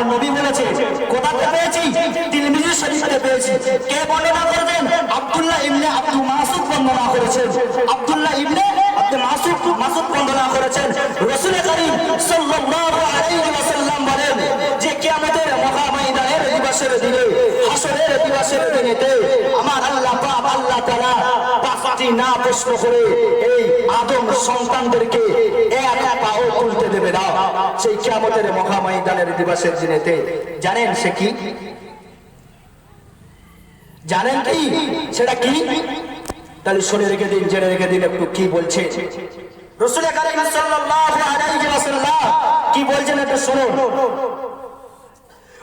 আমার নবী বলেছে। কোথাতে পেয়েছি? তিরমিজি শরীফে পেয়েছি। কে বর্ণনা করবেন আব্দুল্লাহ ইবনে আব্দুল মাসুদ বর্ণনা করেছেন। আব্দুল্লাহ ইবনে আব্দুল মাসুদ মাসুদ বর্ণনা করেছেন। রাসূল করিম সাল্লাল্লাহু আলাইহি ওয়াসাল্লাম বলেন দিবসের দিনে, হাসরের দিবসের দিনেতে আমার আল্লাহ পাক আল্লাহ তাআলা পাঁচটি না প্রশ্ন করে এই আদম সন্তানদেরকে এক পাও তুলতে দেবে না। সেই কিয়ামতের মহাময়দানের দিবসের দিনেতে জানেন সে কি? জানেন কি? সেটা কি? তাহলে শুনে রেখে দিন, জেনে রেখে দিন একটু কি বলছে। রসুল কি বলছেন একটু শুনুন।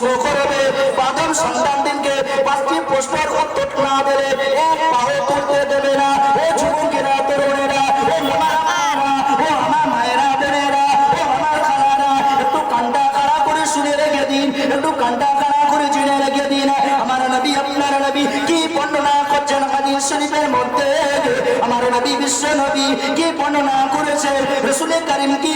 প্রশ্ন করবে আদম সন্তানদেরকে পাঁচটি প্রশ্নের উত্তর না দেবে আমার মায়েরা দিন, একটু কান্ডা কাড়া করে জেনে রেখে আমার নবী, আপনার নবী কি বর্ণনা করছেন হাদিস মধ্যে? আমার নবী, বিশ্ব নবী কি বর্ণনা করেছেন? রসুল করিম কি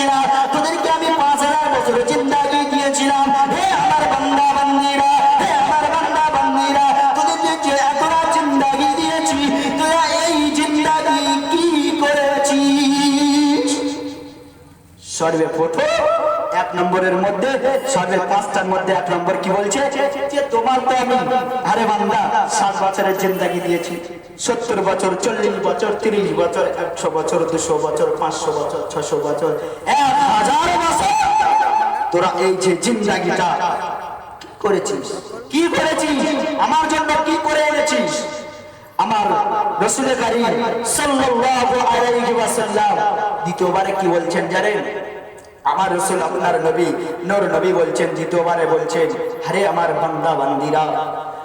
দিয়েছিলাম তোদেরকে আমি পাঁচ হাজার বছরের জিন্দাগি দিয়েছিলাম হে আমার বান্দা বান্দিরা, হে আমার বান্দা বান্দিরা, তোদেরকে যে এতটা দিয়েছি, তোরা এই জিন্দাগি কি করেছিস? সর্বে নম্বরের মধ্যে পাঁচটার মধ্যে এক নম্বর কি বলছে? যে তোমার তো আমি আরে বান্দা বছরের জিন্দাগি দিয়েছি। সত্তর বছর, চল্লিশ বছর, তিরিশ বছর, একশো বছর, দুশো বছর, পাঁচশো বছর ছশো বছর, এক হাজার বছর তোরা এই যে জিন্দাগিটা করেছিস? কি করেছিস? আমার জন্য কি করে এনেছিস? আমার রসুলের কারী সাল্লাল্লাহু আলাইহি ওয়াসাল্লাম দ্বিতীয়বারে কি বলছেন জানেন? আমার রসুল আপনার নবী, নূর নবী বলছেন, দ্বিতীয়বারে বলছেন, আরে আমার বান্দা, বান্দিরা,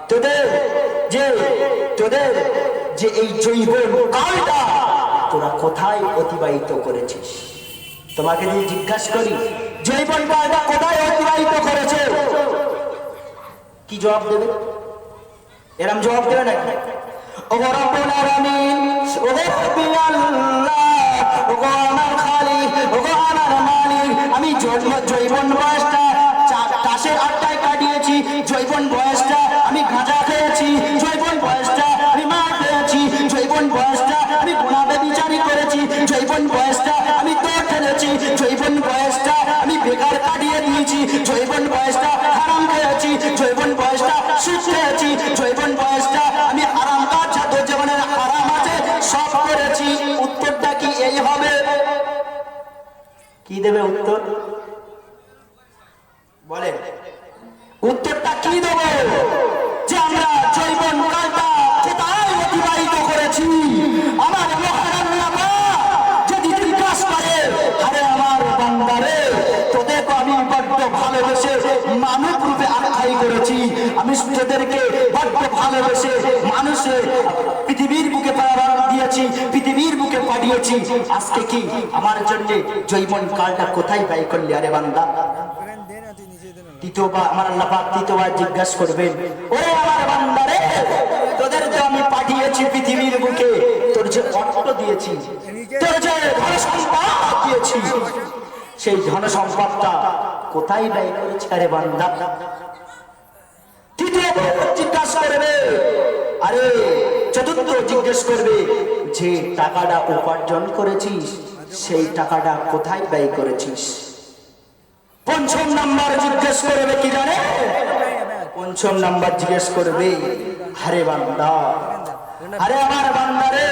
তোদের যে তোদের যে এই জৈব কালটা তোরা কোথায় অতিবাহিত করেছিস? তোমাকে যদি জিজ্ঞাসা করি, জৈবন কালটা কোথায় অতিবাহিত করেছে? কি জবাব দেবে? এরম জবাব দেবে নাকি? আলামিন, ওগো রব্বি আল্লাহ কাটিয়েছি, জৈবন বয়সটা আমি গাঁজা খেয়েছি, জৈবন বয়সটা আমি বয়সটা আমি গুণাবে বিচারি করেছি, জৈবন বয়সটা আমি এই হবে। কি দেবে উত্তর? বলে, উত্তরটা কি দেবো? যে আমরা জৈবন অতিবাহিত করেছি? আমার আমি বড্ড ভালোবেসে মানব রূপে আখ্যাই করেছি। তোদেরকে বড্ড ভালোবেসে মানুষের পৃথিবীর বুকে পাড়া দিয়েছি পৃথিবীর পাঠিয়েছি আজকে কি আমার জন্য জৈবন কালটা কোথায় ব্যয় করলি আরে বান্দা? তৃতীয়বার আমার আল্লাহ তৃতীয়বার জিজ্ঞাসা করবেন, ও আমার বান্দারে তোদের তো আমি পাঠিয়েছি পৃথিবীর বুকে, তোর যে অর্থ দিয়েছি, তোর যে ধন দিয়েছি, সেই ধন কোথায় ব্যয় করেছে আরে বান্দা? জিজ্ঞাসা করবে, আরে, চতুর্থ জিজ্ঞেস করবে যে টাকাটা উপার্জন করেছিস, সেই টাকাটা কোথায় ব্যয় করেছিস? পঞ্চম নাম্বার জিজ্ঞেস করবে কি জানে? পঞ্চম নাম্বার জিজ্ঞেস করবে, আরে বান্দা, আরে আমার বান্দারে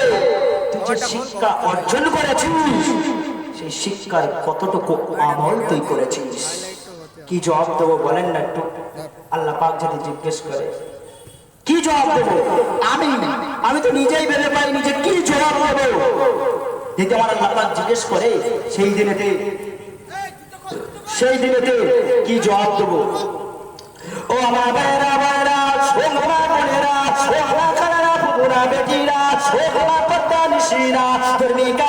তুই যে শিক্ষা অর্জন করেছিস, সেই শিক্ষার কতটুকু আমল তুই করেছিস? কি জবাব দেবো বলেন না একটু? আল্লাহ পাক যদি জিজ্ঞেস করে। কি জবাব দেবো? আমি। আমি তো নিজেই ভেবে পাইনি যে কি জবাব দেবো। যদি আমার আল্লাহ জিজ্ঞেস করে, সেই দিনেতে সেই দিনেতে কি জবাব দেবো? ও আমার ভাইরা ভাইরা ও আমার বোনেরা ও আমার খালারা ফুপুরা বেটিরা ও আমার নিশিরা, ধর্মিকা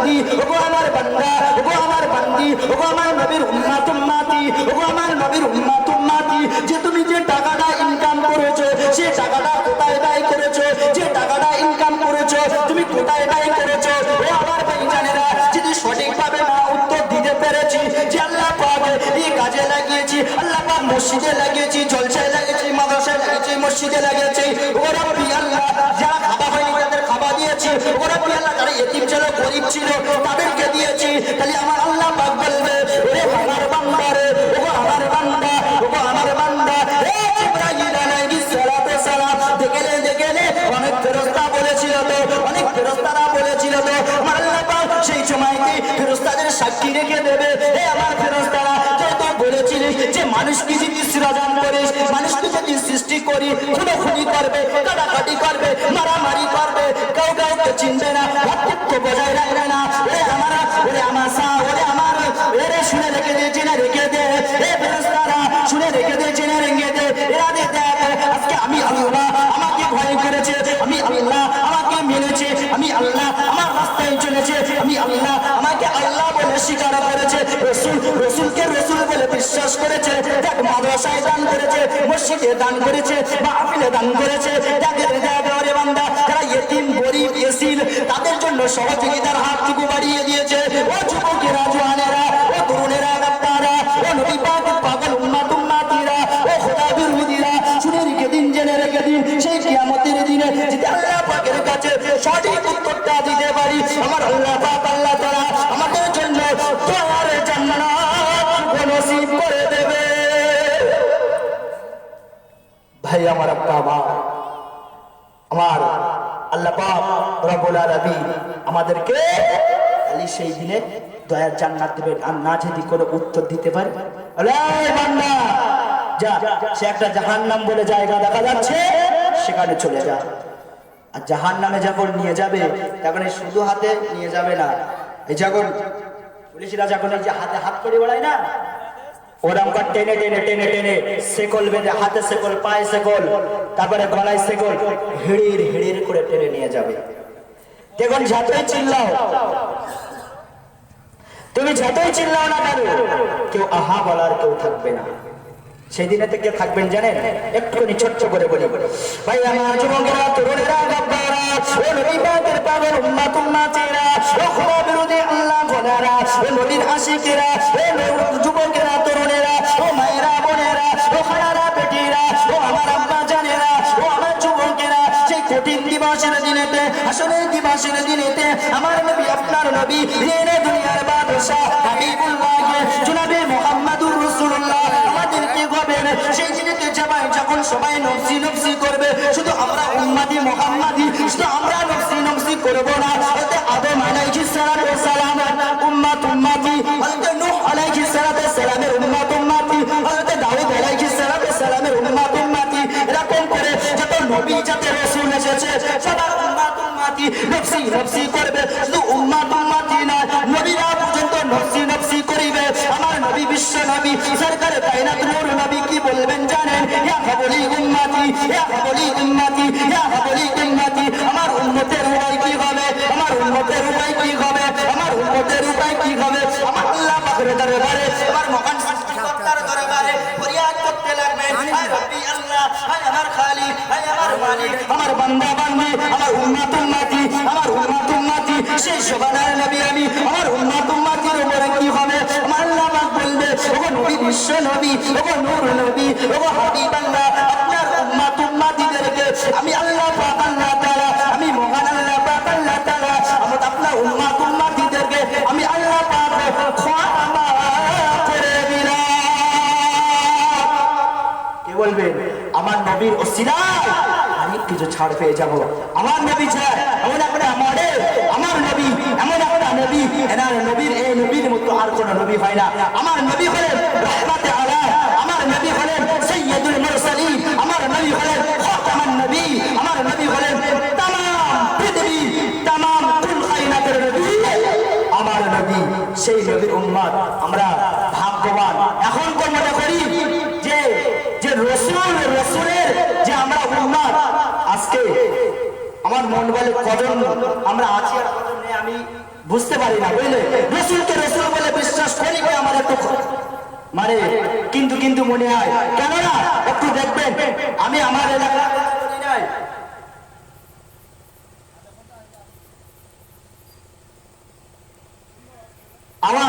বান্দি ওগো আমার বান্দা, ওগো আমার বান্দি, ওগো আমার নবীর উম্মাত, উম্মাতি, ওগো আমার নবীর উম্মাত, উম্মাতি। যে তুমি যে টাকাটা ইনকাম করেছ, সে টাকাটা কোথায় ব্যয় করেছ? যে টাকাটা ইনকাম করেছ, তুমি কোথায় ব্যয় করেছ? ও আমার ভাইজানেরা, যদি সঠিকভাবে না উত্তর দিতে পেরেছি, যে আল্লাহ পাক এই কাজে লাগিয়েছি, আল্লাহ পাক মসজিদে লাগিয়েছি, জলসায় লাগিয়েছি, মাদ্রাসায় লাগিয়েছি, মসজিদে লাগিয়েছি দিয়েছি ও আল্লাহ, যারা এতিম ছিল, গরিব ছিল, তাদেরকে দিয়েছি। তাহলে আমার আল্লাহ পাক বলবে, ওরে আমার বান্দা রে ও আমার বান্দা ও আমার বান্দা। এ ইব্রাহিম আলাইহিস সালাতু সালাম, দেখলে দেখলে অনেক ফেরেশতা বলেছিল তো, অনেক ফেরেশতারা বলেছিল তো, আমার আল্লাহ পাক সেই সময়কে ফেরেশতাদের সাক্ষী রেখে দেবে। হে আমার ফেরেশতারা তো বলেছিলিস যে সৃজন করিস মানুষকে যদি সৃষ্টি করি, খুনোখুনি করবে, কাটাকাটি করবে, মারামারি করবে কেউ কাউকে চিনবে না ভাতৃত্ব বজায় রাখবে না। ওরে আমার ওরে আমার সা, ওরে আমার, এরে শুনে রেখে দে, জেনে রেখে দে। হে ফেরেশতারা, শুনে রেখে দে, জেনে রেখে দে। এরা দে দেখ আজকে আমি আল্লাহ, আমাকে ভয় করেছে, আমি আল্লাহ, আমাকে মেনেছে, আমি আল্লাহ, আমার রাস্তায় চলেছে, আমি আল্লাহ, আমাকে আল্লাহ বলে স্বীকার করেছে, রসুল, রসুলকে বিশ্বাস করেছে দেখ মাদ্রাসায় দান করেছে, মসজিদে দান করেছে, মাহফিলে দান করেছে তাদের জন্য সহযোগিতার হাতটুকু বাড়িয়ে দিয়েছে। ও যুবকেরা, জোয়ানেরা, ও তরুণেরা গাপ্পারা ও নবী পাক পাগল উম্মাত উম্মাতিরা, ও খোদা বিরোধীরা, শুনে রেখে দিন, জেনে রেখে দিন, সেই কিয়ামতের দিনে যদি আল্লাহ পাকের কাছে সঠিক উত্তরটা দিতে পারি, আমার আল্লাহ ভাই, আমার আব্বা আমার আমার আল্লাহ রব্বুল আলামিন আমাদেরকে সেই দিনে দয়ার জান্নাত দিবেন। আর না যদি কোনো উত্তর দিতে পারে। সে একটা জাহান্নাম বলে জায়গা দেখা যাচ্ছে, সেখানে চলে যা। আর জাহান নামে যখন নিয়ে যাবে, তখন এই শুধু হাতে নিয়ে যাবে না। এই যখন পুলিশরা যখন এই যে হাতে হাত করে বেড়ায় না ওরম কর টেনে টেনে টেনে টেনে সেকল বেঁধে, হাতে সেকল পায়ে সেকল তারপরে গলায় সেকল হিড়ির হিড়ির করে টেনে নিয়ে যাবে। দেখুন, যতই চিল্লাও, তুমি যতই চিল্লাও না কেন, কেউ আহা বলার কেউ থাকবে না। সেই দিনে থেকে থাকবেন জানেন? একটুখানি ছোট্ট করে বলি। ভাই, আমার যুবকেরা, তরুণেরা গাব্বারা ও নবী পাকের পাগল উম্মাত, উম্মাতিরা ও খোদা বিরোধী আল্লাহ খোদারা ও নবীর আশিকেরা, ও যুবকেরা, তরুণেরা, ও মায়েরা, বোনেরা, ও খালারা, বেটিরা, ও আমার আব্বা জানেরা, ও আমার যুবকেরা, সেই কঠিন দিবসের দিনেতে, আসলে দিবসের দিনেতে আমার নবী, আপনার নবী, রে দুনিয়ার বাদশাহ হাবিবুল্লাহ জনাবে আমাদেরকে সেই দিনেতে যাবাই যখন সবাই নফসি নফসি করবে, শুধু আমরা উম্মাদি মুহাম্মাদি, শুধু আমরা নফসি নফসি করব না। হযরত আদম আলাইহিস সালাতু সালাম উম্মাত উম্মাতি হযরত নূহ আলাইহিস সালাতু সালামের উম্মাত উম্মাতি হযরত দাউদ আলাইহিস সালাতু সালামের উম্মাত উম্মাতি এরকম করে যত নবী, যত রাসূল এসেছে, সবার উম্মাত উম্মাতি নফসি নফসি করবে। শুধু নবী সরকার কায়নাত নূর নবী কি বলবেন জানেন? ইয়া হাবলি উম্মতি, ইয়া হাবলি উম্মতি, ইয়া হাবলি উম্মতি। আমার উম্মতের উপায় কি হবে? আমার উম্মতের উপায় কি হবে? আমার উম্মতের উপায় কি হবে? আমার আল্লাহ পাকের দরবারে, আমার মহান সৃষ্টিকর্তার দরবারে ফরিয়াদ করতে লাগবেন। হায় রব্বি আল্লাহ, হায় আমার খালিক আমার বান্দা বান্দি আমার উম্মত উম্মতি আমার উম্মত উম্মতি সেই শোভানার নবী আমি, আমার উম্মাত উম্মাতির উপরে কি হবে? আমার আল্লাহ বলবে, ওগো নবী বিশ্ব নবী, ওগো নূর নবী, ওগো হাবিব আল্লাহ, আপনার উম্মাত উম্মাতিদেরকে আমি আল্লাহ পাক, আল্লাহ আমি মহান আল্লাহ পাক, আল্লাহ আমার আপনার উম্মাত উম্মাতিদেরকে আমি আল্লাহ পাক ক্ষমা বলবে আমার নবীর ওসিলায় অনেক কিছু ছাড় পেয়ে যাব। আমার নবী চায় এমন আমারে নবী, এমন একটা নবী, এনার নবীর এই নবীর মতো আর কোন নবী হয় না। আমার নবী হলেন আমার নবী হলেন সৈয়দুল মুরসালিন, আমার নবী হলেন খাতামান নবী, আমার নবী হলেন পৃথিবী আমার নবী, সেই নবীর আমরা আমরা আছি আর নেই, আমি বুঝতে পারি না, বুঝলে? রসুলকে রসুল বলে বিশ্বাস করি আমার একটু মানে কিন্তু কিন্তু মনে হয়। একটু দেখবেন, আমি আমার এলাকা আমার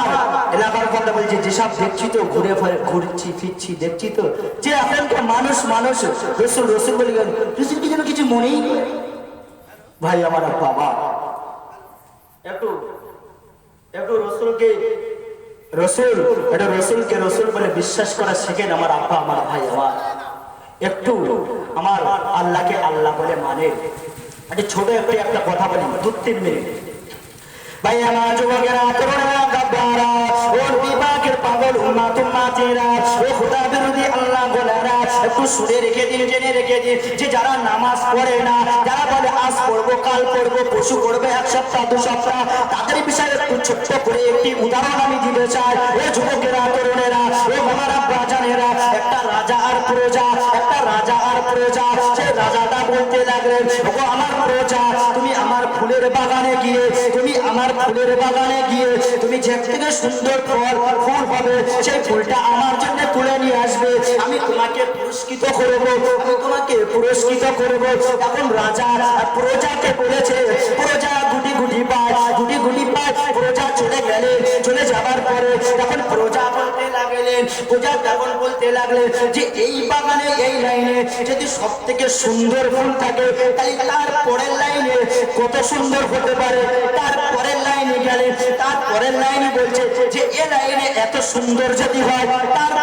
এলাকার কথা বলছি, যেসব দেখছি তো, ঘুরে ঘুরছি, ফিরছি, দেখছি তো, যে এখনকার মানুষ মানুষ, রসুল রসুল বলে গেল রসুল কি যেন কিছু মনেই করে। ভাই আমার বাবা একটু একটু রসুলকে রসুল এটা রসুলকে রসুল বলে বিশ্বাস করা শেখেন আমার আব্বা আমার ভাই আমার। একটু আমার আল্লাহকে আল্লাহ বলে মানে। একটা ছোট একটু একটা কথা বলি দু তিন মিনিট। ভাই আমার যুবকেরা গাব্বারা বিভাগের পাগল উম্মাত উম্মাতেরা ও একটু শুনে রেখে দিন জেনে রেখে দিন, যে যারা নামাজ পড়ে না, যারা বলে, আজ পড়ব, কাল পড়ব পশু করবে এক সপ্তাহ, দু সপ্তাহ, তাদের বিষয়ে একটু ছোট্ট করে একটি উদাহরণ আমি দিতে চাই। ও যুবকেরা, তরুণেরা, ও আমার আব্বা জানেরা একটা রাজা আর প্রজা, একটা রাজা আর প্রজা, সে রাজাটা বলতে লাগলেন ও আমার প্রজা, তুমি আমার ফুলের বাগানে গিয়ে, তুমি আমার ফুলের বাগানে গিয়ে, তুমি যে থেকে সুন্দর ফল, ফুল হবে, সেই ফুলটা আমার জন্য তুলে নিয়ে আসবে তোমাকে পুরস্কৃত করব, আমি তোমাকে পুরস্কৃত করব। এখন রাজা প্রজাকে বলেছে, প্রজা গুটি গুটি পায়, গুটি গুটি পায়, প্রজা চলে গেলে, চলে যাবার পরে তখন প্রজা বলতে লাগলেন, প্রজা তখন বলতে লাগলেন যে এই বাগানে, এই লাইনে যদি সব থেকে সুন্দর ফুল থাকে, তাহলে তার পরের লাইনে কত সুন্দর হতে পারে? তার পরের লাইনে গেলে তার পরের লাইনে বলছে যে এ লাইনে এত সুন্দর যদি হয়, তার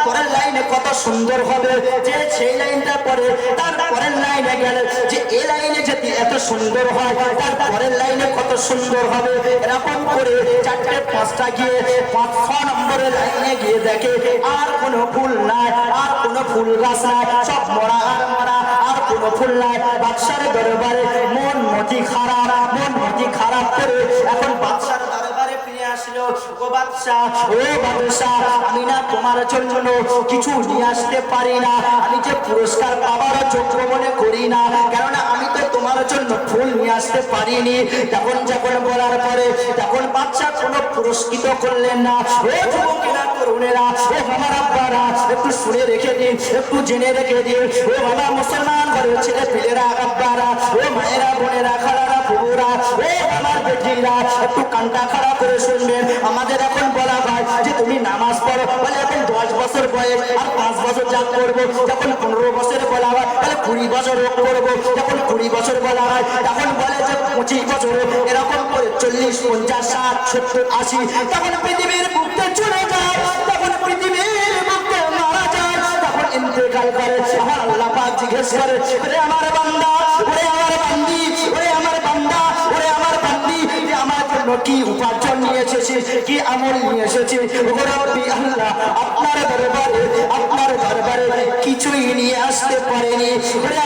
সুন্দর হবে যে সেই লাইনটা পরে তার পরের লাইনে গেলে যে এ লাইনে যদি এত সুন্দর হয়, তার পরের লাইনে কত সুন্দর হবে, এরকম করে চারটে, পাঁচটা গিয়ে পাঁচ, ছ নম্বরের লাইনে গিয়ে দেখে, আর কোনো ফুল নাই, আর কোনো ফুল গাছ নাই, সব মরা আর মরা, আর কোনো ফুল নাই। বাদশার দরবারে মন মতি খারাপ, মন মতি খারাপ করে এখন বাদশার ও বাদশাহ ও বাদশাহ আমি না তোমার জন্য কিছু নিয়ে আসতে পারি না। আমি যে পুরস্কার পাবার যোগ্য মনে করি না, কেননা আমি তো তোমার জন্য ফুল নিয়ে আসতে পারিনি। তখন যখন বলার পরে, তখন বাচ্চা কোনো পুরস্কৃত করলেন না। ও যুবকেরা, তরুণেরা, ও আমার আব্বারা, একটু শুনে রেখে দিন, একটু জেনে রেখে দিন। ও বাবা, মুসলমান ঘরের ছেলে পিলেরা, আব্বারা, ও মায়েরা, বোনেরা, খালারা ফুবুরা ও আমার বেটিরা, একটু কানটা খারাপ করে শুনবেন। আমাদের এখন বলা হয় যে তুমি নামাজ পড়ো। বলে এখন দশ বছর বয়স আর পাঁচ বছর যা করব, যখন পনেরো বছর বলা হয়, তাহলে কুড়ি বছর করব। যখন কুড়ি বছর বলা হয়, তখন বলে যে পঁচিশ বছর এরকম করে চল্লিশ, পঞ্চাশ, ষাট, সত্তর, আশি তখন পৃথিবীর মুক্তে চলে যায় তখন পৃথিবীর মুক্তে মারা যায়, তখন ইন্তেকাল করে। আমার আল্লাহ জিজ্ঞেস করে আমার বান্দা আমার বান্দি জন্য কি উপার্জন নিয়ে এসেছি? কি আমল নিয়ে এসেছি? রব্বি আল্লাহ, আপনার দরবারে আপনার দরবারে কিছুই নিয়ে আসতে পারেনি।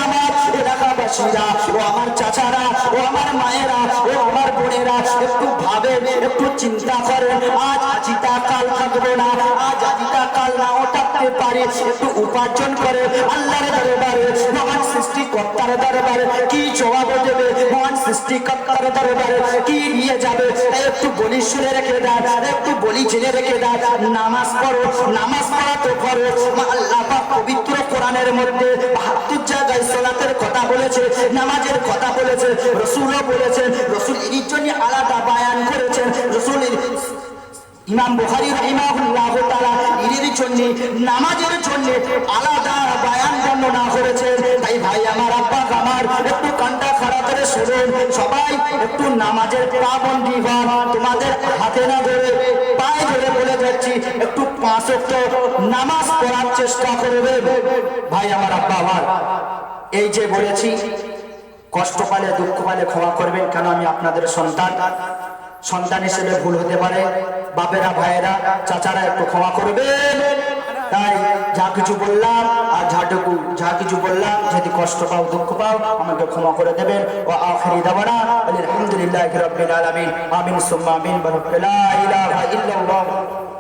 আমার এলাকাবাসীরা ও আমার চাচারা, ও আমার মায়েরা, ও আমার বোনেরা, একটু ভাবেন, একটু চিন্তা করেন। আজ আজিতা কাল থাকবে না, আজ আজিতা টাকা নাও পারে একটু উপার্জন করে, আল্লাহর দরবারে, মহান সৃষ্টিকর্তার দরবারে, কি জবাব দেবে? মহান সৃষ্টিকর্তার দরবারে কি নিয়ে যাবে? একটু বলি শুনে রেখে দেন একটু বলি জেনে রেখে দেন নামাজ পড়ো, নামাজ পড়া তো করো আল্লাহ পবিত্র কোরআনের মধ্যে বাহাত্তর জায়গায় সোলাতের কথা বলেছে, নামাজের কথা বলেছে, রসুলও বলেছেন, রসুল এর জন্য আলাদা বায়ান করেছেন রসুল ইমাম বুখারী রাহিমাহুল্লাহ তাআলা ঈদের জন্য, নামাজের জন্য আলাদা বায়ান বর্ণনা করেছেন তাই ভাই আমার আব্বা আমার, একটু কানটা খারাপ করে শুনুন। সবাই একটু নামাজের পাবন্দি হন। তোমাদের হাতে না ধরে, পায়ে ধরে বলে যাচ্ছি, একটু পাঁচ নামাজ পড়ার চেষ্টা করবে। ভাই আমার আব্বা আমার, এই যে বলেছি, কষ্ট পালে, দুঃখ পালে ক্ষমা করবেন কেন আমি আপনাদের সন্তান? সন্তান হিসেবে ভুল হতে পারে, বাপেরা, ভাইয়েরা, চাচারা একটু ক্ষমা করবেন। তাই যা কিছু বললাম আর ঝাটুকু যা কিছু বললাম, যদি কষ্ট পাও, দুঃখ পাও, আমাকে ক্ষমা করে দেবেন। ও আখরি দাবানা আলহামদুলিল্লাহ রবিল আলমিন। আমিন, সুম্মা আমিন ইল্লাল্লাহ।